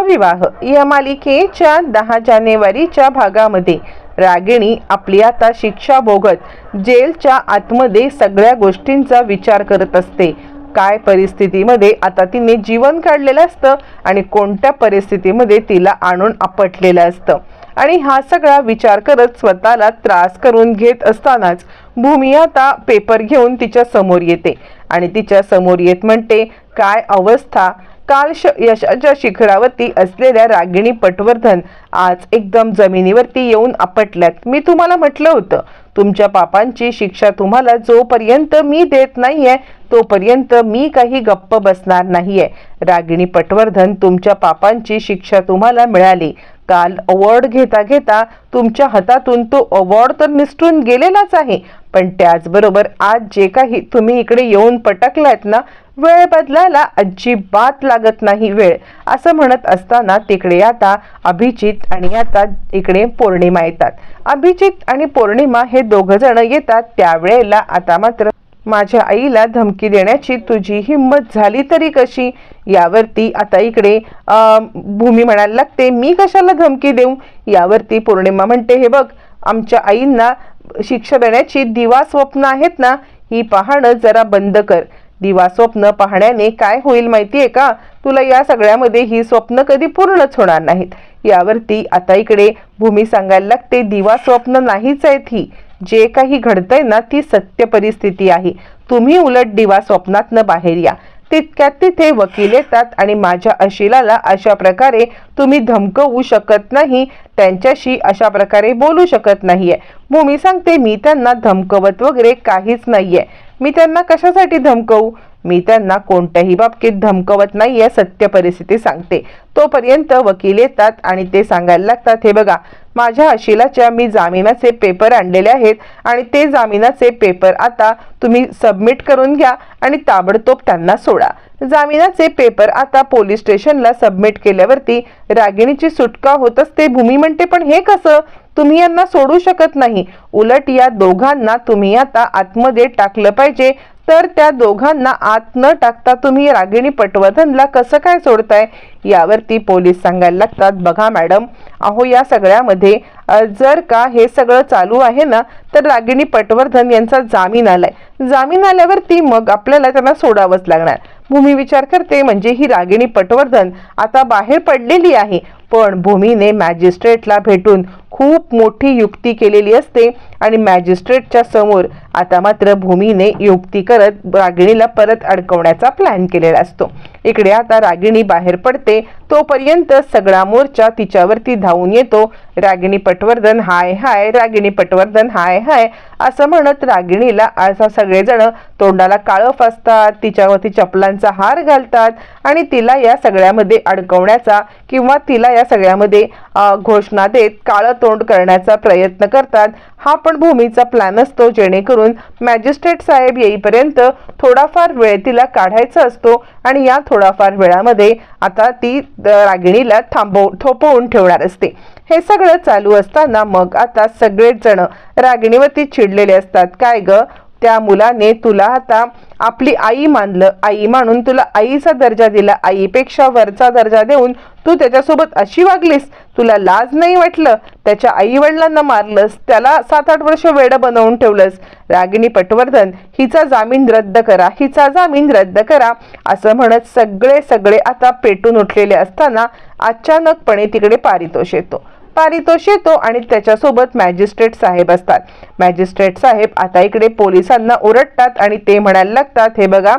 विवाह. या मालिकेच्या दहा जानेवारीच्या भागामध्ये रागिणी आपली आता शिक्षा भोगत जेलच्या आतमध्ये सगळ्या गोष्टींचा विचार करत असते. काय परिस्थितीमध्ये आता तिने जीवन काढलेलं असतं आणि कोणत्या परिस्थितीमध्ये तिला आणून आपटलेलं असतं? आणि हा सगळा विचार करत स्वतःला त्रास करून घेत असतानाच भूमी आता पेपर घेऊन तिच्या समोर येते. आणि तिच्या समोर येत म्हणते काय अवस्था? काल श यशाच्या शिखरावरती असलेल्या रागिणी पटवर्धन आज एकदम जमिनीवरती येऊन आपटल्यात. मी तुम्हाला म्हटलं होतं तुमच्या पापांची शिक्षा तुम्हाला जोपर्यंत मी देत नाहीये तोपर्यंत मी काही गप्प बसणार नाहीये. रागिणी पटवर्धन तुमच्या पापांची शिक्षा तुम्हाला मिळाली. काल अवॉर्ड घेता घेता तुमच्या हातातून तो अवॉर्ड तर निसटून गेलेलाच आहे. पण त्याचबरोबर आज जे काही तुम्ही इकडे येऊन पटकलात ना वेळ बदलायला अजिबात लागत नाही वेळ. असं म्हणत असताना तिकडे आता अभिजित आणि आता इकडे पौर्णिमा येतात. अभिजित आणि पौर्णिमा हे दोघ जण येतात त्यावेळेला आता मात्र माझ्या आईला धमकी देण्याची तुझी हिंमत झाली तरी कशी? यावरती आता इकडे भूमी म्हणायला लागते मी कशाला धमकी देऊ? यावरती पौर्णिमा म्हणते हे बघ आमच्या आईंना शिक्षा देण्याची दिवा स्वप्न आहेत ना ही पाहणं जरा बंद कर. दिवा स्वप्न पाहण्याने काय होईल माहितीये का? तुला या सगळ्यामध्ये ही स्वप्न कधी पूर्णच होणार नाहीत. यावरती आता इकडे भूमी सांगायला लागते दिवा स्वप्न नाहीच आहेत ही. जे काही घडतंय ना ती सत्य परिस्थिती आहे. तुम्ही उलट दिवा स्वप्नातनं बाहेर या. तितक्यात तिथे वकील येतात आणि माझ्या अशिलाला अशा प्रकारे तुम्ही धमकवू शकत नाही त्यांच्याशी अशा प्रकारे बोलू शकत नाहीये. भूमी सांगते मी त्यांना धमकवत वगैरे काहीच नाहीये. मी त्यांना कशासाठी धमकवू? मी त्यांना कोणत्याही बाबतीत धमकवत नाही या सत्य परिस्थिती सांगते. तोपर्यंत वकील येतात आणि ते सांगायला लागतात हे बघा माझ्या अशिलाच्या मी जामिनाचे पेपर आणलेले आहेत आणि ते जामिनाचे पेपर आता तुम्ही सबमिट करून घ्या आणि ताबडतोब त्यांना सोडा. जामिनाचे पेपर आता पोलीस स्टेशनला सबमिट केल्यावरती रागिणीची सुटका होत असते भूमी म्हणते पण हे कसं? तुम्ही यांना सोडू शकत नाही. उलट या दोघांना तुम्ही आता आतमध्ये टाकलं पाहिजे तर त्या दोघांना आत न टाकता तुम्ही रागिणी पटवर्धनला कसं काय सोडताय? यावरती पोलीस सांगायला लागतात. बघा मॅडम अहो या सगळ्यामध्ये जर का हे सगळं चालू आहे ना तर रागिणी पटवर्धन यांचा जामीन आलाय. जामीन आल्यावरती मग आपल्याला त्यांना सोडावंच लागणार. भूमी विचार करते म्हणजे ही रागिणी पटवर्धन आता बाहेर पडलेली आहे. पण भूमीने मॅजिस्ट्रेटला भेटून खूप मोठी युक्ती केलेली असते आणि मॅजिस्ट्रेटच्या समोर आता मात्र भूमीने युक्ती करत रागिणीला परत अडकवण्याचा प्लॅन केलेला असतो. इकडे आता रागिणी बाहेर पडते. तोपर्यंत सगळा मोर्चा तिच्यावरती धावून येतो. रागिणी पटवर्धन हाय हाय रागिणी पटवर्धन हाय हाय असं म्हणत रागिणीला असा सगळेजण तोंडाला काळं फासतात तिच्यावरती चपलांचा हार घालतात आणि तिला या सगळ्यामध्ये अडकवण्याचा किंवा तिला या सगळ्यामध्ये घोषणा देत काळं तोंड करण्याचा प्रयत्न करतात. हा पण भूमीचा प्लॅन असतो जेणेकरून मॅजिस्ट्रेट साहेब येईपर्यंत थोडाफार वेळ तिला काढायचा असतो आणि या थोडाफार वेळामध्ये आता ती रागिणीला थांबव थोपवून ठेवणार असते. हे सगळं चालू असताना मग आता सगळेच जण रागिणीवरती चिडलेले असतात. काय ग? त्या मुलाने तुला आता आपली आई मानलं आई मानून तुला आईचा दर्जा दिला आईपेक्षा वरचा दर्जा देऊन तू त्याच्यासोबत अशी वागलीस तुला लाज नाही वाटलं त्याच्या आई वडिलांना मारलंस त्याला सात आठ वर्ष वेडं बनवून ठेवलंस. रागिणी पटवर्धन हिचा जामीन रद्द करा हिचा जामीन रद्द करा असं म्हणत सगळे सगळे आता पेटून उठलेले असताना अचानकपणे तिकडे पारितोष येतो. पारितोष येतो आणि त्याच्यासोबत मॅजिस्ट्रेट साहेब असतात. मॅजिस्ट्रेट साहेब आता इकडे पोलिसांना ओरडतात आणि ते म्हणायला लागतात हे बघा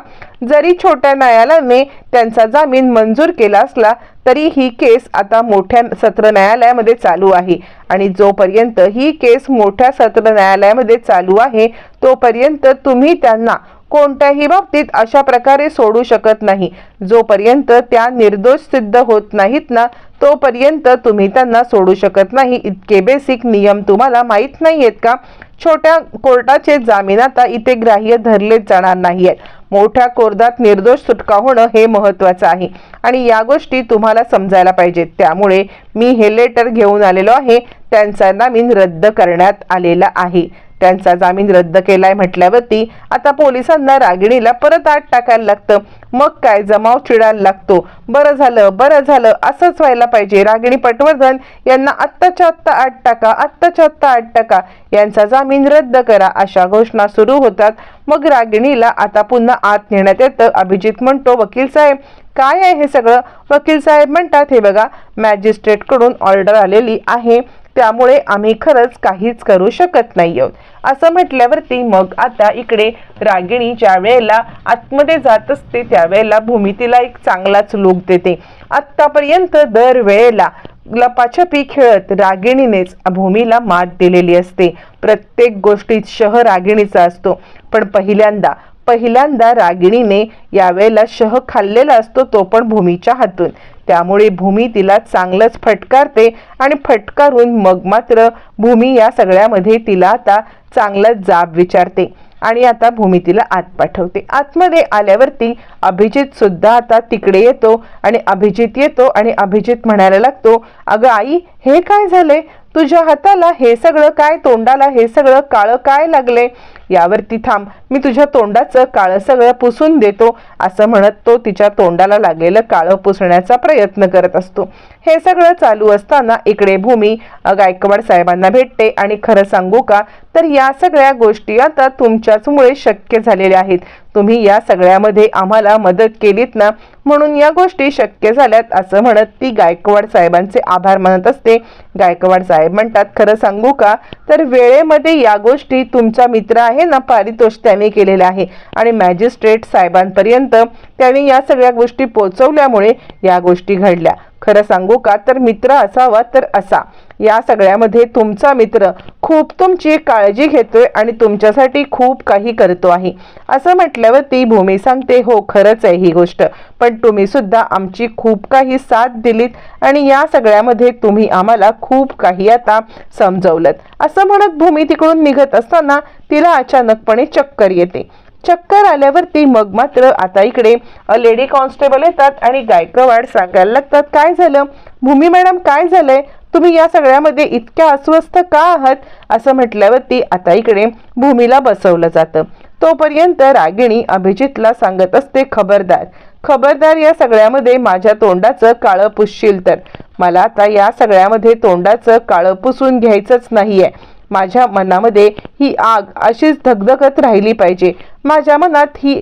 जरी छोट्या न्यायालयाने त्यांचा जामीन मंजूर केला असला तरी ही केस आता मोठ्या सत्र न्यायालयामध्ये चालू आहे. आणि जोपर्यंत ही केस मोठ्या सत्र न्यायालयामध्ये चालू आहे तोपर्यंत तुम्ही त्यांना कोणत्याही बाबतीत अशा प्रकारे सोडू शकत नाही. जोपर्यंत त्या निर्दोष सिद्ध होत नाहीत ना तोपर्यंत तुम्ही त्यांना सोडू शकत नाही. इतके बेसिक नियम तुम्हाला माहीत नाही आहेत का? छोट्या कोर्टाचे जामीन आता इथे ग्राह्य धरले जाणार नाही आहेत मोठ्या कोर्टात निर्दोष सुटका होणं हे महत्त्वाचं आहे. आणि या गोष्टी तुम्हाला समजायला पाहिजेत. त्यामुळे मी हे लेटर घेऊन आलेलो आहे. त्यांचा जामीन रद्द करण्यात आलेला आहे. त्यांचा जामीन रद्द केलाय म्हटल्यावरती आता पोलिसांना रागिणीला परत आत टाकायला लागतं. मग काय? जमाव चिडायला लागतो. बरं झालं बरं झालं असंच व्हायला पाहिजे. रागिणी पटवर्धन यांना आत्ताच्या आत्ता आठ टाका आत्ताच्या आत्ता आठ टाका. यांचा जामीन रद्द करा अशा घोषणा सुरू होतात. मग रागिणीला आता पुन्हा आत नेण्यात येतं. अभिजित म्हणतो वकील साहेब काय आहे हे सगळं? वकील साहेब म्हणतात हे बघा मॅजिस्ट्रेटकडून ऑर्डर आलेली आहे. त्यामुळे आम्ही खरंच काहीच करू शकत नाही आहोत. असं म्हटल्यावरती मग आता इकडे रागिणी ज्या वेळेला आतमध्ये जात असते त्यावेळेला भूमितीला एक चांगलाच लूक देते. आत्तापर्यंत दरवेळेला लपाछपी खेळत रागिणीनेच भूमीला मात दिलेली असते. प्रत्येक गोष्टीत शह रागिणीचा असतो. पण पहिल्यांदा पहिल्यांदा रागिणीने यावेळेला शह खाल्लेला असतो तो पण भूमीच्या हातून. त्यामुळे भूमी तिला चांगलंच फटकारते आणि फटकारून मग मात्र भूमी या सगळ्यामध्ये तिला आता चांगलाच जाब विचारते आणि आता भूमी तिला आत पाठवते. आतमध्ये आल्यावरती अभिजित सुद्धा आता तिकडे येतो आणि अभिजित येतो आणि अभिजित म्हणायला लागतो अगं आई हे काय झालंय? तुझ्या हाताला हे सगळं काय तोंडाला हे सगळं काळं काय लागले यावरती थांब. मी तुझ्या तोंडाचं काळं सगळं पुसून देतो असं म्हणत तो तिच्या तोंडाला लागलेलं काळं पुसण्याचा प्रयत्न करत असतो. हे सगळं चालू असताना इकडे भूमी गायकवाड साहेबांना भेटते आणि खरं सांगू का? तर या सगळ्या गोष्टी आता तुमच्याचमुळे शक्य झालेल्या आहेत. तुम्ही या सगळ्यामध्ये आम्हाला मदत केलीत ना? म्हणून या गोष्टी शक्य झाल्यात असं म्हणत ती गायकवाड साहेबांचे आभार मानत असते. गायकवाड साहेब म्हणतात खरं सांगू का? तर वेळेमध्ये या गोष्टी तुमचा मित्र आहे ना पारितोष त्याने केलेला आहे. आणि मॅजिस्ट्रेट साहेबांपर्यंत त्याने या सगळ्या गोष्टी पोहोचवल्यामुळे या गोष्टी घडल्या. खरं सांगू का? तर मित्र असावा तर असा. या सगळ्यामध्ये तुमचा मित्र खूप तुमची काळजी घेतोय आणि तुमच्यासाठी खूप काही करतो आहे. असं म्हटल्यावर ती भूमी सांगते हो खरंच आहे ही गोष्ट. पण तुम्ही सुद्धा आमची खूप काही साथ दिलीत आणि या सगळ्यामध्ये तुम्ही आम्हाला खूप काही आता समजवलं असं म्हणत भूमी तिकडून निघत असताना तिला अचानकपणे चक्कर येते. चक्कर आल्यावरती मग मात्र आता इकडे लेडी कॉन्स्टेबल येतात आणि गायकवाड सांगायला लागतात काय झालं? भूमी मॅडम काय झालंय? तुम्ही या सगळ्यामध्ये इतक्या अस्वस्थ का आहात? असं म्हटल्यावरती आता इकडे भूमीला बसवलं जातं. तोपर्यंत रागिणी अभिजितला सांगत असते खबरदार खबरदार या सगळ्यामध्ये माझ्या तोंडाचं काळं पुसशील तर. मला आता या सगळ्यामध्ये तोंडाचं काळं पुसून घ्यायचंच नाही आहे माझ्या मनामध्ये ही आग अशीच धगधगत राहिली पाहिजे. माझ्या मनात ही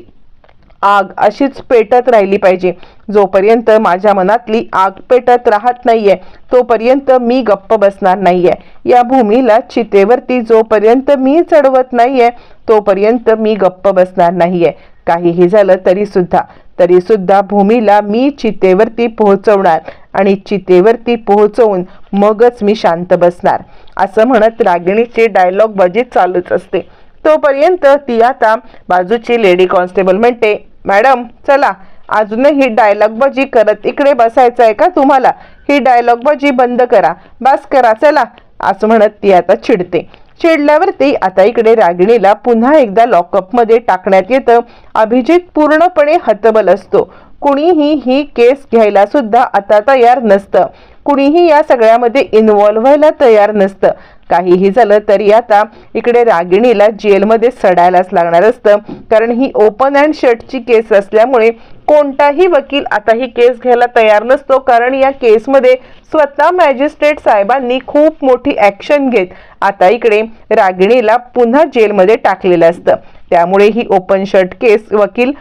आग अशीच पेटत राहिली पाहिजे. जोपर्यंत माझ्या मनातली आग पेटत राहत नाहीये तोपर्यंत मी गप्प बसणार नाहीये. या भूमीला चितेवरती जोपर्यंत मी चढवत नाहीये तोपर्यंत मी गप्प बसणार नाहीये. काहीही झालं तरी सुद्धा तरी सुद्धा भूमीला मी चितेवरती पोहोचवणार आणि चितेवरती पोहोचवून मगच मी शांत बसणार. असं म्हणत रागिणीचे डायलॉग बाजी चालूच असते. तोपर्यंत ती आता बाजूची लेडी कॉन्स्टेबल म्हणते मॅडम चला. अजूनही डायलॉगबाजी करत इकडे बसायचं आहे का तुम्हाला? ही डायलॉगबाजी बंद करा. बस करा चला. असं म्हणत ती आता चिडते. चिडल्यावरती आता इकडे रागिणीला पुन्हा एकदा लॉकअपमध्ये टाकण्यात येतं. अभिजित पूर्णपणे हतबल असतो. कुणीही ही केस घ्यायला सुद्धा आता तयार नसतं. कुणीही या सगळ्यामध्ये इन्व्हॉल्व्ह व्हायला तयार नसतं. काहीही झालं तरी आता इकडे रागिणीला जेलमध्ये सडायलाच लागणार असतं. कारण ही ओपन अँड शर्टची केस असल्यामुळे कोणताही वकील आता ही केस घ्यायला तयार नसतो. कारण या केसमध्ये स्वतः मॅजिस्ट्रेट साहेबांनी खूप मोठी ॲक्शन घेत आता इकडे रागिणीला पुन्हा जेलमध्ये टाकलेलं असतं. त्यामुळे ही ओपन शर्ट केस वकील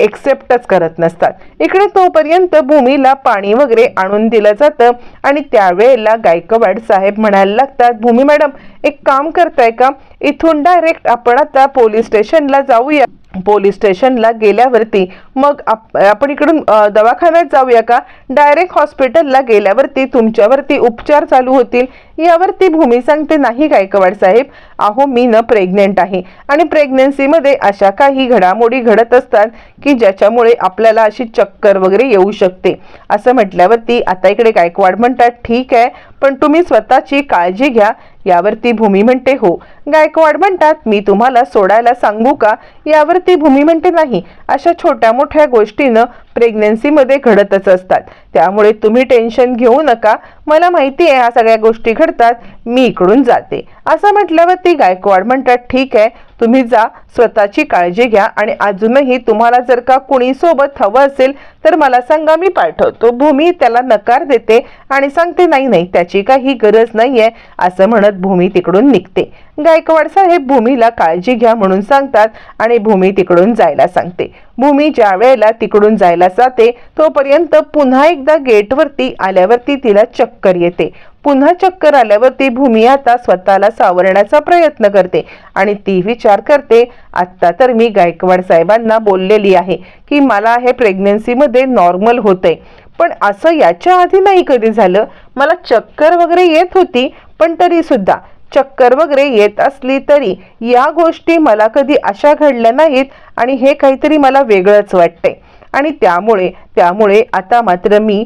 एक्सेप्टच करत नसतात. इकडे तोपर्यंत भूमीला पाणी वगैरे आणून दिलं जातं आणि त्यावेळेला गायकवाड साहेब म्हणायला लागतात भूमी मॅडम एक काम करताय का? इथून डायरेक्ट आपण आता पोलीस स्टेशनला जाऊया. पोलीस स्टेशनला गेल्यावरती मग आपण इकडून दवाखान्यात जाऊया का? डायरेक्ट हॉस्पिटलला गेल्यावरती तुमच्यावरती उपचार चालू होतील. यावरती भूमी सांगते नाही गायकवाड साहेब? अहो मी न प्रेग्नेंट आहे. आणि प्रेग्नन्सीमध्ये अशा काही घडामोडी घडत असतात की ज्याच्यामुळे आपल्याला अशी चक्कर वगैरे येऊ शकते. असं म्हटल्यावरती आता इकडे गायकवाड म्हणतात? ठीक आहे पण तुम्ही स्वतःची काळजी घ्या. यावरती भूमी म्हणते हो. गायकवाड म्हणतात? मी तुम्हाला सोडायला सांगू का? यावरती भूमी म्हणते नाही. अशा छोट्या मोठ्या गोष्टीनं प्रेग्नन्सीमध्ये घडतच असतात. त्यामुळे तुम्ही टेन्शन घेऊ नका. मला माहिती आहे ह्या सगळ्या गोष्टी घडतात. मी इकडून जाते. असं म्हटल्यावर ती गायकवाड म्हणतात ठीक आहे तुम्ही जा स्वतःची काळजी घ्या आणि अजूनही तुम्हाला जर का कुणी सोबत हवं असेल तर मला सांगा मी पाठवतो. भूमी त्याला नकार देते आणि सांगते नाही नाही त्याची काही गरज नाहीये असं म्हणत भूमी तिकडून निघते. गायकवाड साहेब भूमीला काळजी घ्या म्हणून सांगतात आणि भूमी तिकडून जायला सांगते. भूमी ज्या वेळेला तिकडून जायला जाते तोपर्यंत पुन्हा एकदा गेटवरती आल्यावरती तिला चक्कर येते. पुन्हा चक्कर आल्यावर ती भूमी आता स्वतःला सावरण्याचा प्रयत्न करते आणि ती विचार करते आत्ता तर मी गायकवाड साहेबांना बोललेली आहे की मला हे प्रेग्नन्सीमध्ये नॉर्मल होतंय. पण असं याच्या आधी नाही कधी झालं. मला चक्कर वगैरे येत होती पण तरी सुद्धा. चक्कर वगैरे येत असली तरी या गोष्टी मला कधी अशा घडल्या नाहीत आणि हे काहीतरी मला वेगळंच वाटतंय. आणि त्यामुळे त्यामुळे आता मात्र मी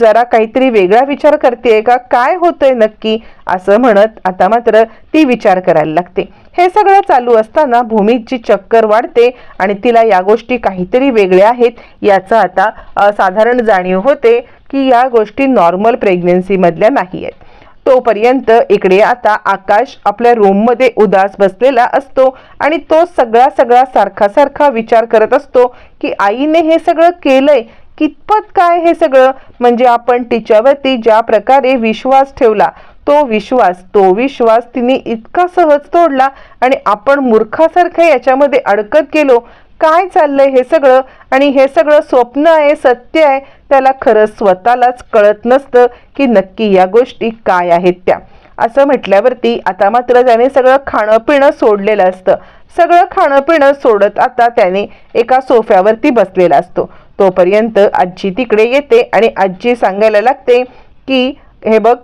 जरा काहीतरी वेगळा विचार करते का? काय होतंय नक्की? असं म्हणत आता मात्र ती विचार करायला लागते. हे सगळं चालू असताना भूमीची चक्कर वाढते आणि तिला या गोष्टी काहीतरी वेगळ्या आहेत याचं आता साधारण जाणीव होते की या गोष्टी नॉर्मल प्रेग्नेन्सीमधल्या नाही आहेत. तोपर्यंत इकडे आता आकाश आपल्या रूममध्ये उदास बसलेला असतो आणि तो सगळा सगळा सारखा सारखा विचार करत असतो की आईने हे सगळं केलंय कितपत काय हे सगळं? म्हणजे आपण तिच्यावरती ज्या प्रकारे विश्वास ठेवला तो विश्वास तो विश्वास तिने इतका सहज तोडला आणि आपण मूर्खासारखं याच्यामध्ये अडकत गेलो काय चाललंय हे सगळं? आणि हे सगळं स्वप्न आहे सत्य आहे त्याला खरं स्वतःलाच कळत नसतं की नक्की या गोष्टी काय आहेत त्या. असं म्हटल्यावरती आता मात्र त्याने सगळं खाणं पिणं सोडलेलं असतं. सगळं खाणं पिणं सोडत आता त्याने एका सोफ्यावरती बसलेला असतो. तोपर्यंत आजी तिकडे येते आणि आजी सांगायला लागते की हे बघ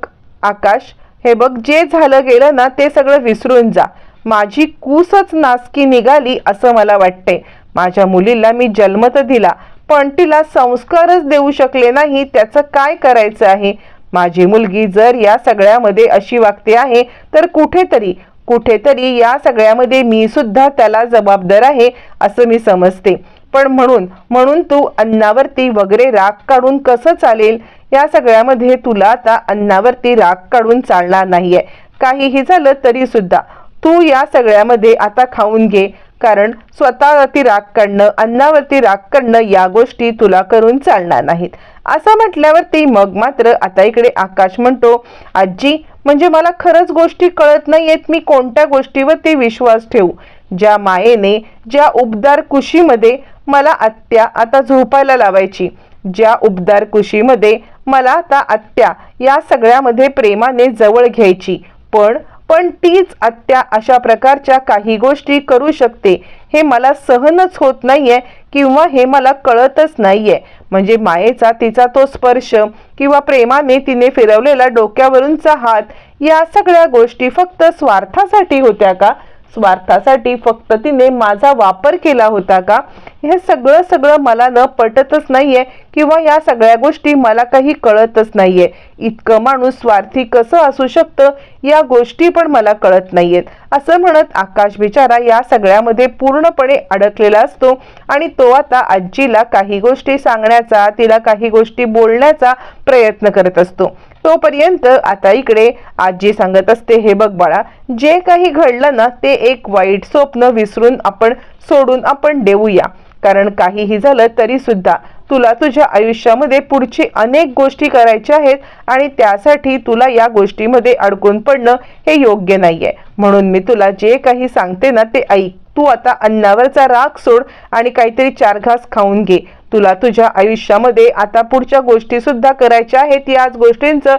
आकाश हे बघ जे झालं गेलं ना ते सगळं विसरून जा. माझी कूसच नासकी निघाली असं मला वाटते माझ्या मुलीला मी जन्मत दिला पण तिला संस्कारच देऊ शकले नाही त्याचं काय करायचं आहे? माझी मुलगी जर या सगळ्यामध्ये अशी वागते आहे तर कुठेतरी कुठेतरी या सगळ्यामध्ये मी सुद्धा त्याला जबाबदार आहे असं मी समजते. पण म्हणून म्हणून तू अन्नावरती वगैरे राग काढून कसं चालेल? या सगळ्यामध्ये तुला आता अन्नावरती राग काढून चालणार नाहीये. काहीही झालं तरी सुद्धा तू या सगळ्यामध्ये आता खाऊन घे. कारण स्वतःवरती राग काढणं अन्नावरती राग काढणं या गोष्टी तुला करून चालणार नाहीत. असं म्हटल्यावरती मग मात्र आता इकडे आकाश म्हणतो आजी म्हणजे मला खरंच गोष्टी कळत नाहीयेत. मी कोणत्या गोष्टीवरती विश्वास ठेवू? ज्या मायेने ज्या उबदार कुशीमध्ये मला आत्या आता झोपायला लावायची ज्या उबदार कुशीमध्ये मला आता आत्या या सगळ्यामध्ये प्रेमाने जवळ घ्यायची. पण पण तीच आत्या अशा प्रकारच्या काही गोष्टी करू शकते. हे मला सहनच होत नाहीये किंवा हे मला कळतच नाहीये. म्हणजे मायेचा तिचा तो स्पर्श किंवा प्रेमाने तिने फिरवलेला डोक्यावरूनचा हात या सगळ्या गोष्टी फक्त स्वार्थासाठी होत्या का? स्वार्थासाठी फक्त तिने माझा वापर केला होता का? हे सगळं सगळं मला न पटतच नाहीये किंवा या सगळ्या गोष्टी मला काही कळतच नाहीये. इतकं माणूस स्वार्थी कसं असू शकतं? या गोष्टी पण मला कळत नाहीयेत. असं म्हणत आकाश बिचारा या सगळ्यामध्ये पूर्णपणे अडकलेला असतो आणि तो आता आजीला काही गोष्टी सांगण्याचा तिला काही गोष्टी बोलण्याचा प्रयत्न करत असतो. तोपर्यंत आता इकडे आजी सांगत असते हे बघ बाळा जे काही घडलं ना ते एक वाईट स्वप्न विसरून आपण सोडून आपण देऊया. कारण काहीही झालं तरी सुद्धा तुला तुझ्या आयुष्यामध्ये पुढची अनेक गोष्टी करायच्या आहेत आणि त्यासाठी तुला या गोष्टीमध्ये अडकून पडणं हे योग्य नाहीये. म्हणून मी तुला जे काही सांगते ना ते ऐक. तू आता अन्नावरचा राग सोड आणि काहीतरी चार घास खाऊन घे. तुला तुझ्या आयुष्यामध्ये आता पुढच्या गोष्टी सुद्धा करायच्या आहेत. याच गोष्टींचं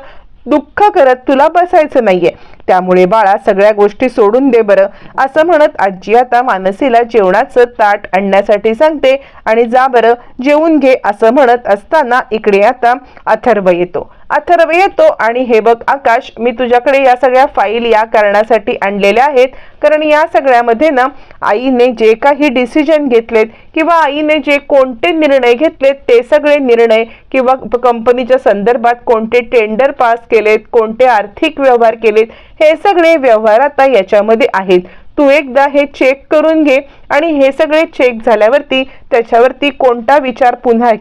दुःख करत तुला बसायचं नाहीये. त्यामुळे बाळा सगळ्या गोष्टी सोडून दे बरं. असं म्हणत आजी आता मानसीला जेवणाचं ताट आणण्यासाठी सांगते आणि जा बरं जेवून घे असं म्हणत असताना इकडे आता अथर्व येतो. अथर्व येतो आणि हे बघ आकाश मी तुझ्याकडे या सगळ्या फाईल या कारणासाठी आणलेल्या आहेत. कारण या सगळ्यामध्ये ना आईने जे काही डिसिजन घेतलेत किंवा आईने जे कोणते निर्णय घेतलेत ते सगळे निर्णय किंवा कंपनीच्या संदर्भात कोणते टेंडर पास केलेत कोणते आर्थिक व्यवहार केलेत हे सगळे व्यवहार आता याच्यामध्ये आहेत. तू एकदा हे चेक करून घे आणि हे सगळे चेक झाल्यावरती त्याच्यावरती कोणता विचार पुन्हा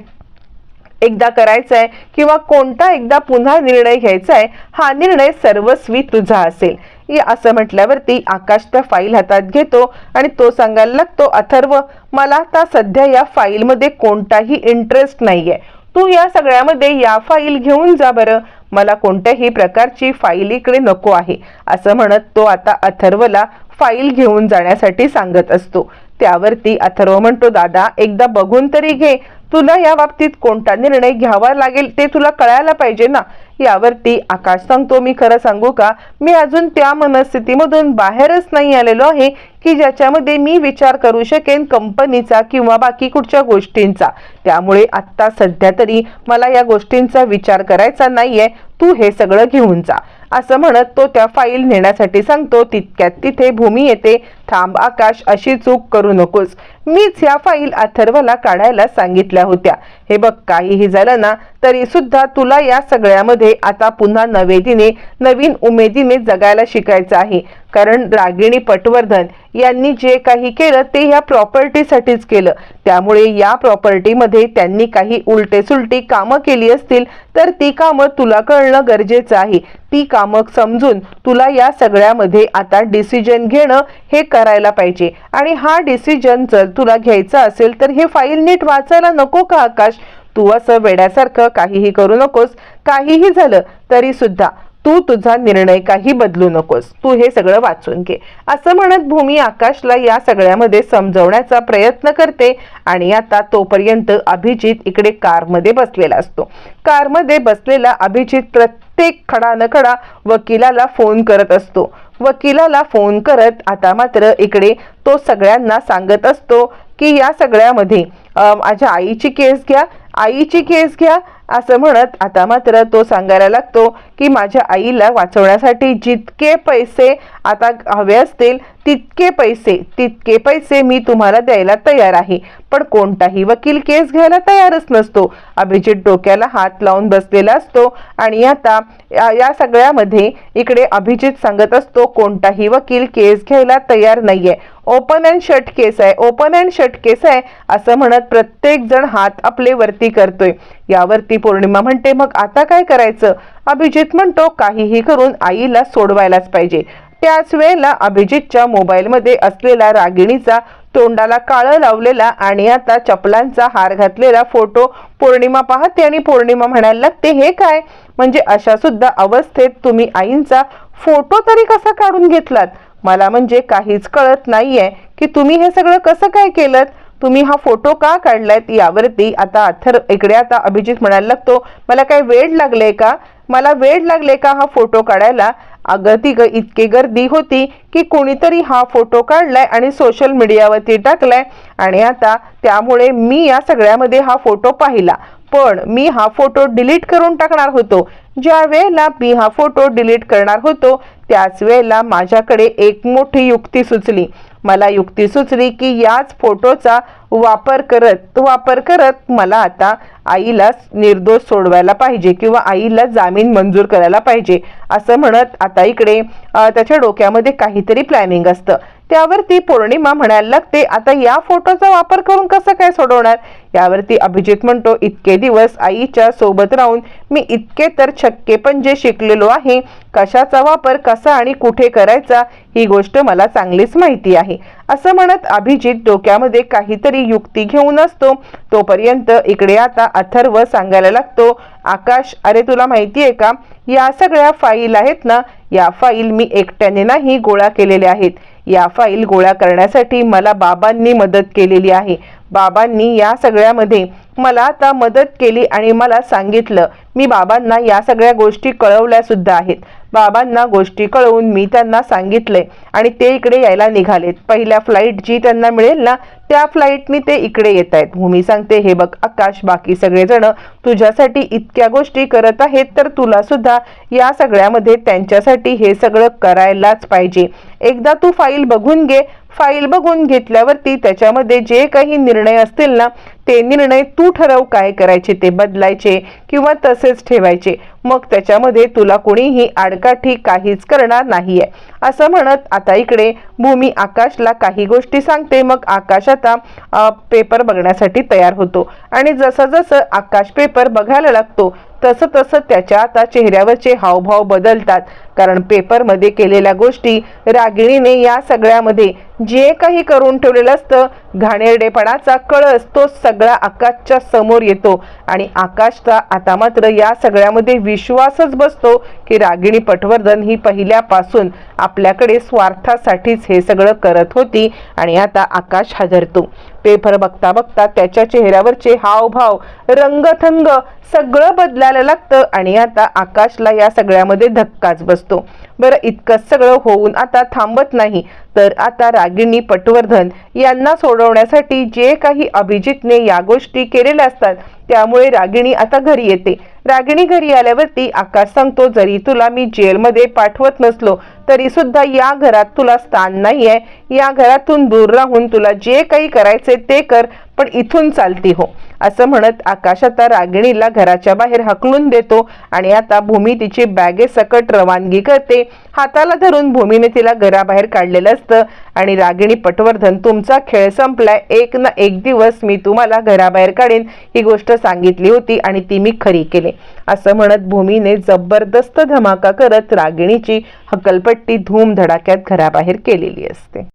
एकदा करायचा आहे किंवा कोणता एकदा पुन्हा निर्णय घ्यायचा आहे हा निर्णय सर्वस्वी तुझा असेल. या असं म्हटल्यावरती आकाश त्या फाईल हातात घेतो आणि तो सांगायला लागतो अथर्व मला आता सध्या या फाईलमध्ये कोणताही इंटरेस्ट नाहीये. तू या सगळ्यामध्ये या फाईल घेऊन जा बरं. मला कोणत्याही प्रकारची फाईल इकडे नको आहे. असं म्हणत तो आता अथर्वला फाईल घेऊन जाण्यासाठी सांगत असतो. त्यावरती अथर्व म्हणतो दादा एकदा बघून तरी घे. तुला या बाबतीत कोणता निर्णय घ्यावा लागेल ते तुला कळायला पाहिजे ना? यावरती आकाश सांगतो मी खरं सांगू का? मी अजून त्या मनस्थितीमधून बाहेरच नाही आलेलो आहे की ज्याच्यामध्ये मी विचार करू शकेन कंपनीचा किंवा बाकी कुठच्या गोष्टींचा. त्यामुळे आत्ता सध्या तरी मला या गोष्टींचा विचार करायचा नाहीये. तू हे सगळं घेऊन जा. असं म्हणत तो त्या फाईल नेण्यासाठी सांगतो तितक्यात तिथे भूमी येते. थांब आकाश अशी चूक करू नकोस. मीच या फाईल अथर्वला काढायला सांगितल्या होत्या. हे बघ काहीही झालं ना तरी सुद्धा तुला या सगळ्यामध्ये आता पुन्हा नवेदीने नवीन उमेदीने जगायला शिकायचं आहे. कारण रागिणी पटवर्धन यांनी जे काही केलं ते ह्या प्रॉपर्टीसाठीच केलं. त्यामुळे या प्रॉपर्टीमध्ये त्यांनी काही उलटे सुलटी कामं केली असतील तर ती कामं तुला कळणं गरजेचं आहे. ती कामं समजून तुला या सगळ्यामध्ये आता डिसिजन घेणं हे करायला पाहिजे. आणि हा डिसिजन जर तुला घ्यायचा असेल तर हे फाईल नीट वाचायला नको का आकाश? तू असं वेड्यासारखं काहीही करू नकोस. काहीही झालं तरी सुद्धा तू तुझा निर्णय काही बदलू नकोस. तू हे सगळं वाचून घे. असं म्हणत भूमी आकाशला या सगळ्यामध्ये समजवण्याचा प्रयत्न करते आणि आता तोपर्यंत अभिजित इकडे कारमध्ये बसलेला असतो. कारमध्ये बसलेला अभिजित प्रत्येक खडा न खडा वकिलाला फोन करत असतो. वकिलाला फोन करत आता मात्र इकडे तो सगळ्यांना सांगत असतो की या सगळ्यामध्ये माझ्या आईची केस घ्या. आईची केस घ्या. असं म्हणत आता मात्र तो सांगायला लागतो की माझ्या आईला वाचवण्यासाठी जितके पैसे आता हवे असतील तितके पैसे तितके पैसे मी तुम्हाला द्यायला तयार आहे. पण कोणताही वकील केस घ्यायला तयारच नसतो. अभिजित डोक्याला हात लावून बसलेला असतो आणि आता या सगळ्यामध्ये इकडे अभिजित सांगत असतो कोणताही वकील केस घ्यायला तयार नाहीये. ओपन अँड शट केस आहे ओपन अँड शट केस आहे असं म्हणत प्रत्येक जण हात आपले वरती करतोय. यावरती पौर्णिमा म्हणते मग आता काय करायचं? अभिजित म्हणतो काहीही करून आईला सोडवायलाच पाहिजे. त्याच वेळेला अभिजितच्या मोबाईलमध्ये असलेला रागिणीचा तोंडाला काळं लावलेला आणि आता चपलांचा हार घातलेला फोटो पौर्णिमा पाहते आणि पौर्णिमा म्हणायला लागते हे काय? म्हणजे अशा सुद्धा अवस्थेत तुम्ही आईंचा फोटो तरी कसा काढून घेतलात? मला म्हणजे काहीच कळत नाहीये की तुम्ही हे सगळं कसं काय केलं तुम्ही हा फोटो का काढलायत यावरती? आता अथर इकडे आता अभिजित म्हणायला लागतो मला काय वेळ लागले का? मला वेळ लागले का हा फोटो काढायला? अगं ती ग इतकी गर्दी होती की कोणीतरी हा फोटो काढलाय आणि सोशल मीडियावरती टाकलाय. आणि आता त्यामुळे मी या सगळ्यामध्ये हा फोटो पाहिला. पण मी हा फोटो डिलीट करून टाकणार होतो. ज्या वेळेला मी हा फोटो डिलीट करणार होतो त्याच वेळेला माझ्याकडे एक मोठी युक्ती सुचली. मला युक्ती सुचली की याच फोटोचा वापर करत वापर करत मला आता आईला निर्दोष सोडवायला पाहिजे किंवा आईला जामीन मंजूर करायला पाहिजे असं म्हणत आता इकडे त्याच्या डोक्यामध्ये काहीतरी प्लॅनिंग असतं. त्यावरती पौर्णिमा म्हणायला लागते. आता या फोटोचा वापर करून कसं काय सोडवणार? यावरती अभिजित म्हणतो इतके दिवस आईच्या सोबत राहून मी इतके तर छक्के पण जे शिकलेलो आहे कशाचा वापर कसा आणि कुठे करायचा ही गोष्ट मला चांगलीच माहिती आहे. असं म्हणत अभिजित डोक्यामध्ये काहीतरी युक्ती घेऊन असतो. तोपर्यंत इकडे आता अथर्व सांगायला लागतो आकाश अरे तुला माहिती आहे का? या सगळ्या फाईल आहेत ना या फाईल मी एकट्याने नाही गोळा केलेल्या आहेत. या फाईल गोळा करण्यासाठी मला बाबांनी मदत केलेली आहे. बाबांनी या सगळ्यामध्ये मला आता मदत केली आणि मला सांगितलं मी बाबांना या सगळ्या गोष्टी कळवल्या सुद्धा आहेत. बाबांना गोष्टी कळवून मी त्यांना सांगितलंय आणि ते इकडे यायला निघालेत. पहिल्या फ्लाईट जी त्यांना मिळेल ना त्या फ्लाईटनी ते इकडे येत आहेत भूमी सांगते हे बघ आकाश बाकी सगळेजण तुझ्यासाठी इतक्या गोष्टी करत आहेत तर तुला सुद्धा या सगळ्यामध्ये त्यांच्यासाठी हे सगळं करायलाच पाहिजे. एकदा तू फाईल बघून घे फाईल बघून घेतल्यावरती त्याच्यामध्ये जे काही निर्णय असतील ना ते निर्णय तू ठरव काय करायचे ते बदलायचे किंवा तसेच ठेवायचे. मग त्याच्यामध्ये तुला कोणीही आडकाठी काहीच करणार नाहीये. असं म्हणत आता इकडे भूमी आकाशला काही गोष्टी सांगते. मग आकाश आता पेपर बघण्यासाठी तयार होतो. आणि जसं जसं आकाश पेपर बघायला लागतो तसं तसं त्याच्या आता चेहऱ्यावरचे हावभाव बदलतात. कारण पेपरमध्ये केलेल्या गोष्टी रागिणीने या सगळ्यामध्ये जे काही करून ठेवलेलं असतं घाणेरडेपणाचा कळस तो सगळा आकाशच्या समोर येतो. आणि आकाशचा आता मात्र या सगळ्यामध्ये विश्वासच बसतो की रागिणी पटवर्धन ही पहिल्यापासून आपल्याकडे स्वार्थासाठीच हे सगळं करत होती आणि आता आकाश हजरतो पेपर बघता बघता त्याच्या चेहऱ्यावरचे हावभाव रंगथंग सगळं बदलायला लागतं आणि आता आकाशला या सगळ्यामध्ये धक्काच बसतो. बरं इतकं सगळं होऊन आता थांबत नाही. तर आता रागिणी पटवर्धन यांना सोडवण्यासाठी जे काही अभिजितने या गोष्टी केलेल्या असतात त्यामुळे रागिणी आता घरी येते. रागिणी घरी आल्यावरती आकाश सांगतो जरी तुला मी जेलमध्ये पाठवत नसलो तरी सुद्धा या घरात तुला स्थान नाही आहे या घरातून दूर राहून तुला जे काही करायचे ते कर. पण इथून चालती हो. असं म्हणत आकाश आता रागिणीला घराच्या बाहेर हकलून देतो आणि आता भूमी तिची बॅगेसकट रवानगी करते. हाताला धरून भूमीने तिला घराबाहेर काढलेलं असतं आणि रागिणी पटवर्धन तुमचा खेळ संपलाय. एक ना एक दिवस मी तुम्हाला घराबाहेर काढेन ही गोष्ट सांगितली होती आणि ती मी खरी केली. असं म्हणत भूमीने जबरदस्त धमाका करत रागिणीची हकलपट्टी धूम धडाक्यात घराबाहेर केलेली असते.